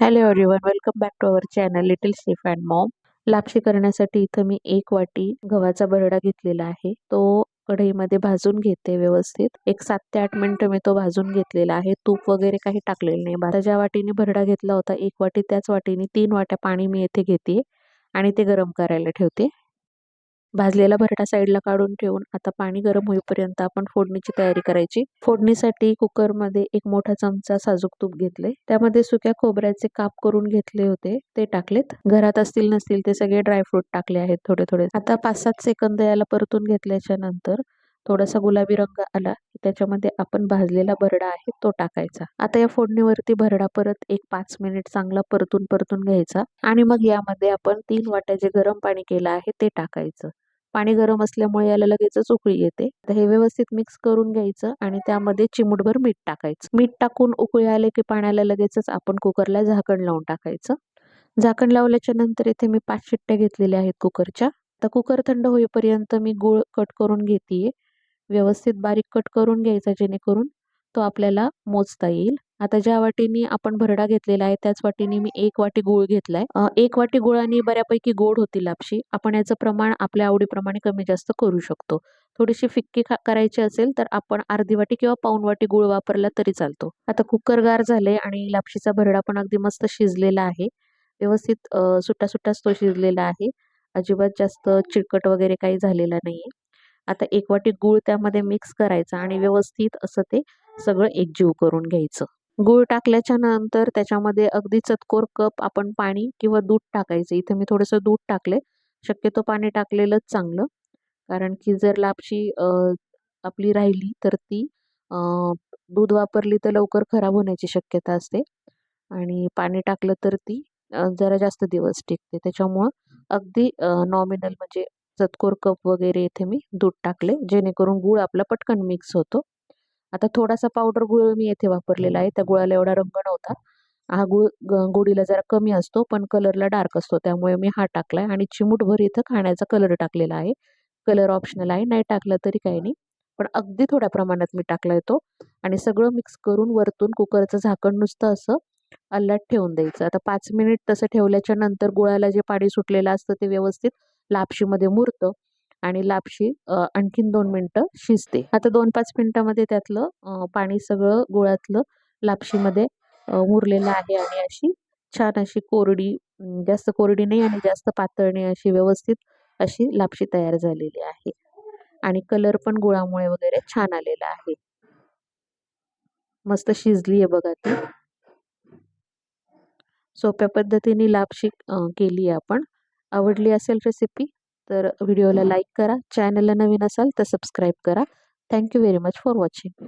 Hello everyone welcome back to our channel little chef and mom लापशी करण्यासाठी इथं मी एक वाटी गव्हाचा भरडा घेतलेला आहे. तो कढईमध्ये भाजून घेते व्यवस्थित. एक सात ते आठ मिनिटं मी तो भाजून घेतलेला आहे. तूप वगैरे काही टाकलेलं नाही. आता ज्या वाटीने भरडा घेतला होता एक वाटी त्याच वाटीने तीन वाट्या पाणी मी येथे घेते आणि ते गरम करायला ठेवते. भाजलेला भरटा साईडला काढून ठेवून आता पाणी गरम होईपर्यंत आपण फोडणीची तयारी करायची. फोडणीसाठी कुकरमध्ये एक मोठा चमचा साजूक तूप घेतले. त्यामध्ये सुक्या खोबऱ्याचे काप करून घेतले होते. ते टाकलेत. घरात असतील नसतील ते सगळे ड्रायफ्रूट टाकले आहेत थोडे थोडे. आता पाच सात सेकंद याला परतून घेतल्याच्या नंतर थोडासा गुलाबी रंग आला की त्याच्यामध्ये आपण भाजलेला भरडा आहे तो टाकायचा. आता या फोडणीवरती भरडा परत एक पाच मिनिट चांगला परतून परतून घ्यायचा आणि मग यामध्ये आपण तीन वाट्या जे गरम पाणी केलं आहे ते टाकायचं. पाणी गरम असल्यामुळे याला लगेचच उकळी येते. तर हे व्यवस्थित मिक्स करून घ्यायचं आणि त्यामध्ये चिमूटभर मीठ टाकायचं. मीठ टाकून उकळी आले की पाण्याला लगेचच आपण कुकरला झाकण लावून टाकायचं. झाकण लावल्याच्या नंतर इथे मी पाच शिट्ट्या घेतलेल्या आहेत कुकरच्या. तर कुकर थंड होईपर्यंत मी गुळ कट करून घेते व्यवस्थित बारीक कट करून घ्यायचा जेणेकरून तो आपल्याला मोजता येईल. आता ज्या वाटीनी आपण भरडा घेतलेला आहे त्याच वाटीने मी एक वाटी गुळ घेतलाय. एक वाटी गुळाने बऱ्यापैकी गोड होती लापशी आपण याचं प्रमाण आपल्या आवडीप्रमाणे कमी जास्त करू शकतो. थोडीशी फिक्की करायची असेल तर आपण अर्धी वाटी किंवा पाऊन वाटी गुळ वापरला तरी चालतो. आता कुकर गार झाले आणि लापशीचा भरडा पण अगदी मस्त शिजलेला आहे. व्यवस्थित सुट्टा सुट्टाच तो शिजलेला आहे. अजिबात जास्त चिकट वगैरे काही झालेला नाहीये. आता एक वाटी गूळ त्यामध्ये मिक्स करायचा आणि व्यवस्थित असं ते सगळं एकजीव करून घ्यायचं. गूळ टाकल्याच्या नंतर त्याच्यामध्ये अगदी चतकोर कप आपण पाणी किंवा दूध टाकायचं. इथे मी थोडंसं दूध टाकले शक्यतो पाणी टाकलेलंच चांगलं. कारण की जर लापशी आपली राहिली तर ती दूध वापरली तर लवकर खराब होण्याची शक्यता असते. आणि पाणी टाकलं तर ती जरा जास्त दिवस टिकते. त्याच्यामुळं अगदी नॉमिनल म्हणजे चतकोर कप वगैरे इथे मी दूध टाकले जेणेकरून गूळ आपला पटकन मिक्स होतो. आता थोडासा पावडर गुळ मी येथे वापरलेला आहे. त्या गुळाला एवढा रंग नव्हता. हा गुळ गोडीला जरा कमी असतो पण कलरला डार्क असतो. त्यामुळे मी हा टाकलाय आणि चिमूटभर इथं खाण्याचा कलर टाकलेला आहे. कलर ऑप्शनल आहे. नाही टाकला तरी काही नाही. पण अगदी थोड्या प्रमाणात मी टाकला येतो आणि सगळं मिक्स करून वरतून कुकरचं झाकण नुसतं असं अल्लाट ठेवून द्यायचं. आता पाच मिनिट तसं ठेवल्याच्या नंतर गुळाला जे पाणी सुटलेलं असतं ते व्यवस्थित लापशीमध्ये मुरतं आणि लापशी आणखीन दोन मिनटं शिजते. आता दोन पाच मिनटामध्ये त्यातलं पाणी सगळं गुळातलं लापशीमध्ये मुरलेलं आहे आणि अशी छान अशी कोरडी जास्त कोरडी नाही आणि जास्त पातळ नाही अशी व्यवस्थित अशी लापशी तयार झालेली आहे. आणि कलर पण गुळामुळे वगैरे छान आलेला आहे. मस्त शिजली आहे बघा ती. सोप्या पद्धतीने लापशी केली आपण. आवडली असेल रेसिपी तर व्हिडिओला लाईक करा. चॅनलला नवीन असाल तर सबस्क्राईब करा. Thank you very much for watching